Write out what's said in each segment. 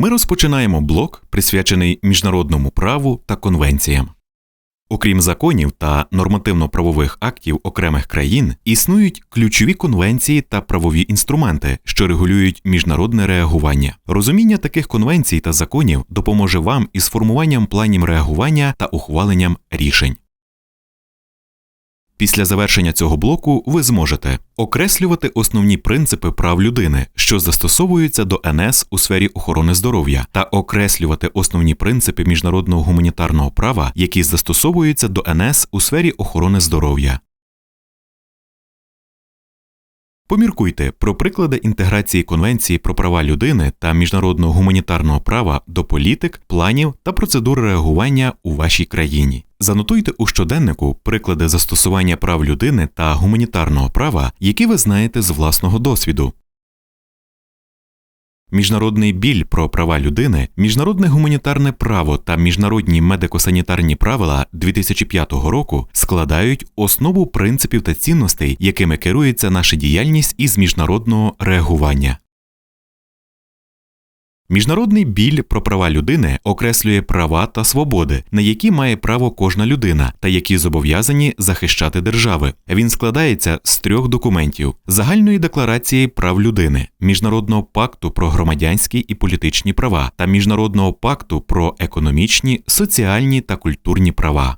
Ми розпочинаємо блок, присвячений міжнародному праву та конвенціям. Окрім законів та нормативно-правових актів окремих країн, існують ключові конвенції та правові інструменти, що регулюють міжнародне реагування. Розуміння таких конвенцій та законів допоможе вам із формуванням планів реагування та ухваленням рішень. Після завершення цього блоку ви зможете окреслювати основні принципи прав людини, що застосовуються до НС у сфері охорони здоров'я, та окреслювати основні принципи міжнародного гуманітарного права, які застосовуються до НС у сфері охорони здоров'я. Поміркуйте про приклади інтеграції Конвенції про права людини та міжнародного гуманітарного права до політик, планів та процедур реагування у вашій країні. Занотуйте у щоденнику приклади застосування прав людини та гуманітарного права, які ви знаєте з власного досвіду. Міжнародний біль про права людини, міжнародне гуманітарне право та міжнародні медико-санітарні правила 2005 року складають основу принципів та цінностей, якими керується наша діяльність із міжнародного реагування. Міжнародний біль про права людини окреслює права та свободи, на які має право кожна людина, та які зобов'язані захищати держави. Він складається з трьох документів: загальної декларації прав людини, міжнародного пакту про громадянські і політичні права та міжнародного пакту про економічні, соціальні та культурні права.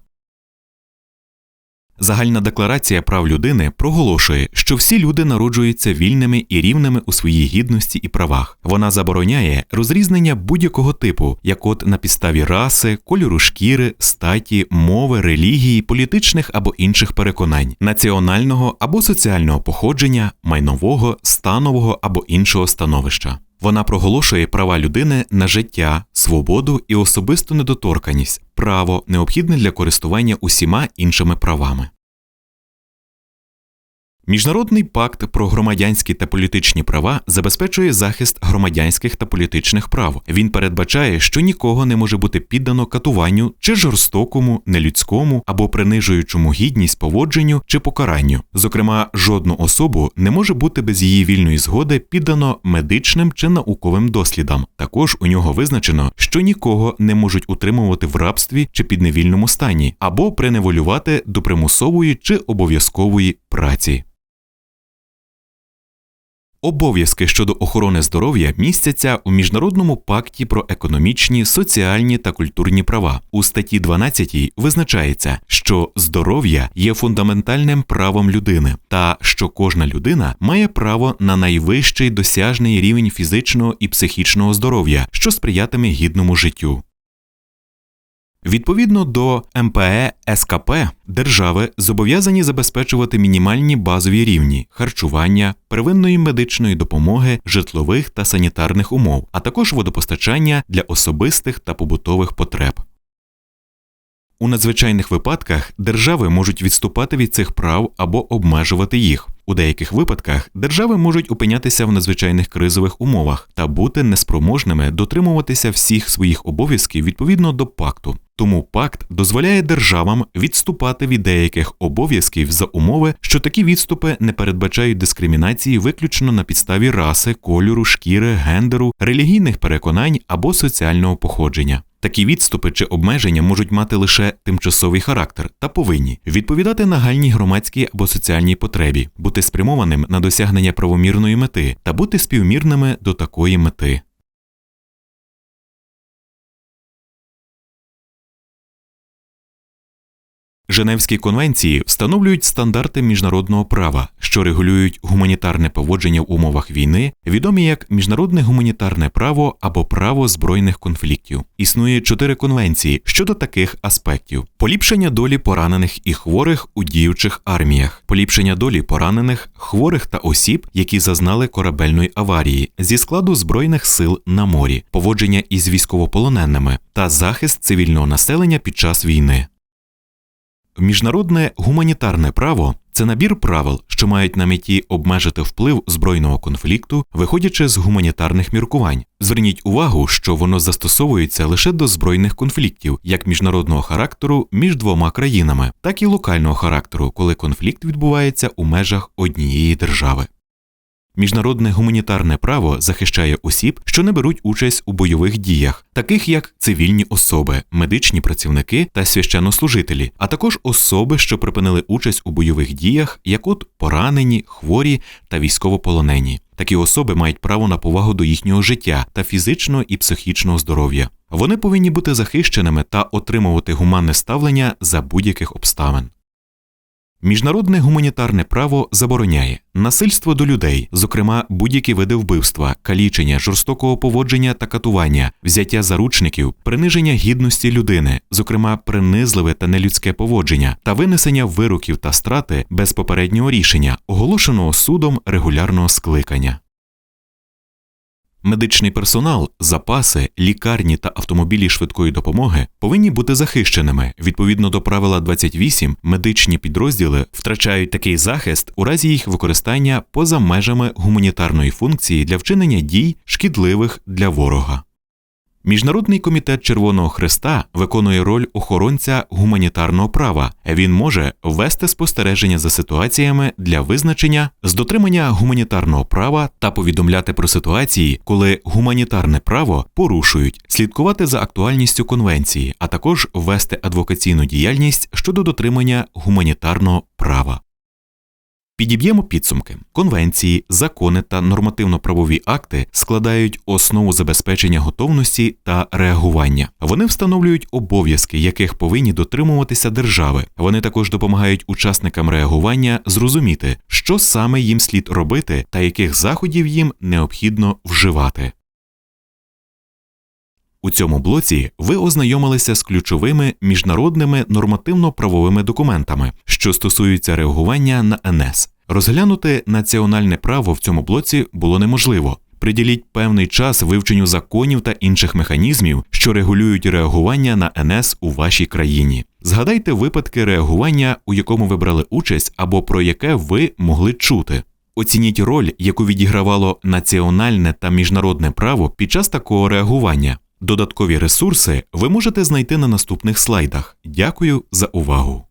Загальна декларація прав людини проголошує, що всі люди народжуються вільними і рівними у своїй гідності і правах. Вона забороняє розрізнення будь-якого типу, як от на підставі раси, кольору шкіри, статі, мови, релігії, політичних або інших переконань, національного або соціального походження, майнового, станового або іншого становища. Вона проголошує права людини на життя, свободу і особисту недоторканість, право необхідне для користування усіма іншими правами. Міжнародний пакт про громадянські та політичні права забезпечує захист громадянських та політичних прав. Він передбачає, що нікого не може бути піддано катуванню чи жорстокому, нелюдському або принижуючому гідність поводженню чи покаранню. Зокрема, жодну особу не може бути без її вільної згоди піддано медичним чи науковим дослідам. Також у нього визначено, що нікого не можуть утримувати в рабстві чи підневільному стані, або приневолювати до примусової чи обов'язкової праці. Обов'язки щодо охорони здоров'я містяться у міжнародному пакті про економічні, соціальні та культурні права. У статті 12 визначається, що здоров'я є фундаментальним правом людини, та що кожна людина має право на найвищий досяжний рівень фізичного і психічного здоров'я, що сприятиме гідному життю. Відповідно до МПЕ СКП держави зобов'язані забезпечувати мінімальні базові рівні харчування, первинної медичної допомоги, житлових та санітарних умов, а також водопостачання для особистих та побутових потреб. У надзвичайних випадках держави можуть відступати від цих прав або обмежувати їх. У деяких випадках держави можуть опинятися в надзвичайних кризових умовах та бути неспроможними дотримуватися всіх своїх обов'язків відповідно до пакту. Тому пакт дозволяє державам відступати від деяких обов'язків за умови, що такі відступи не передбачають дискримінації виключно на підставі раси, кольору, шкіри, гендеру, релігійних переконань або соціального походження. Такі відступи чи обмеження можуть мати лише тимчасовий характер та повинні відповідати нагальній громадській або соціальній потребі, бути спрямованим на досягнення правомірної мети та бути співмірними до такої мети. Женевські конвенції встановлюють стандарти міжнародного права, що регулюють гуманітарне поводження в умовах війни, відомі як міжнародне гуманітарне право або право збройних конфліктів. Існує чотири конвенції щодо таких аспектів: поліпшення долі поранених і хворих у діючих арміях, поліпшення долі поранених, хворих та осіб, які зазнали корабельної аварії зі складу збройних сил на морі, поводження із військовополоненими та захист цивільного населення під час війни. Міжнародне гуманітарне право це набір правил, що мають на меті обмежити вплив збройного конфлікту, виходячи з гуманітарних міркувань. Зверніть увагу, що воно застосовується лише до збройних конфліктів, як міжнародного характеру між двома країнами, так і локального характеру, коли конфлікт відбувається у межах однієї держави. Міжнародне гуманітарне право захищає осіб, що не беруть участь у бойових діях, таких як цивільні особи, медичні працівники та священнослужителі, а також особи, що припинили участь у бойових діях, як от поранені, хворі та військовополонені. Такі особи мають право на повагу до їхнього життя та фізичного і психічного здоров'я. Вони повинні бути захищеними та отримувати гуманне ставлення за будь-яких обставин. Міжнародне гуманітарне право забороняє насильство до людей, зокрема будь-які види вбивства, калічення, жорстокого поводження та катування, взяття заручників, приниження гідності людини, зокрема принизливе та нелюдське поводження, та винесення вироків та страти без попереднього рішення, оголошеного судом регулярного скликання. Медичний персонал, запаси, лікарні та автомобілі швидкої допомоги повинні бути захищеними. Відповідно до правила 28, медичні підрозділи втрачають такий захист у разі їх використання поза межами гуманітарної функції для вчинення дій, шкідливих для ворога. Міжнародний комітет Червоного Хреста виконує роль охоронця гуманітарного права. Він може ввести спостереження за ситуаціями для визначення з дотримання гуманітарного права та повідомляти про ситуації, коли гуманітарне право порушують, слідкувати за актуальністю конвенції, а також ввести адвокаційну діяльність щодо дотримання гуманітарного права. Підіб'ємо підсумки. Конвенції, закони та нормативно-правові акти складають основу забезпечення готовності та реагування. Вони встановлюють обов'язки, яких повинні дотримуватися держави. Вони також допомагають учасникам реагування зрозуміти, що саме їм слід робити та яких заходів їм необхідно вживати. У цьому блоці ви ознайомилися з ключовими міжнародними нормативно-правовими документами, що стосуються реагування на НС. Розглянути національне право в цьому блоці було неможливо. Приділіть певний час вивченню законів та інших механізмів, що регулюють реагування на НС у вашій країні. Згадайте випадки реагування, у якому ви брали участь або про яке ви могли чути. Оцініть роль, яку відігравало національне та міжнародне право під час такого реагування. Додаткові ресурси ви можете знайти на наступних слайдах. Дякую за увагу!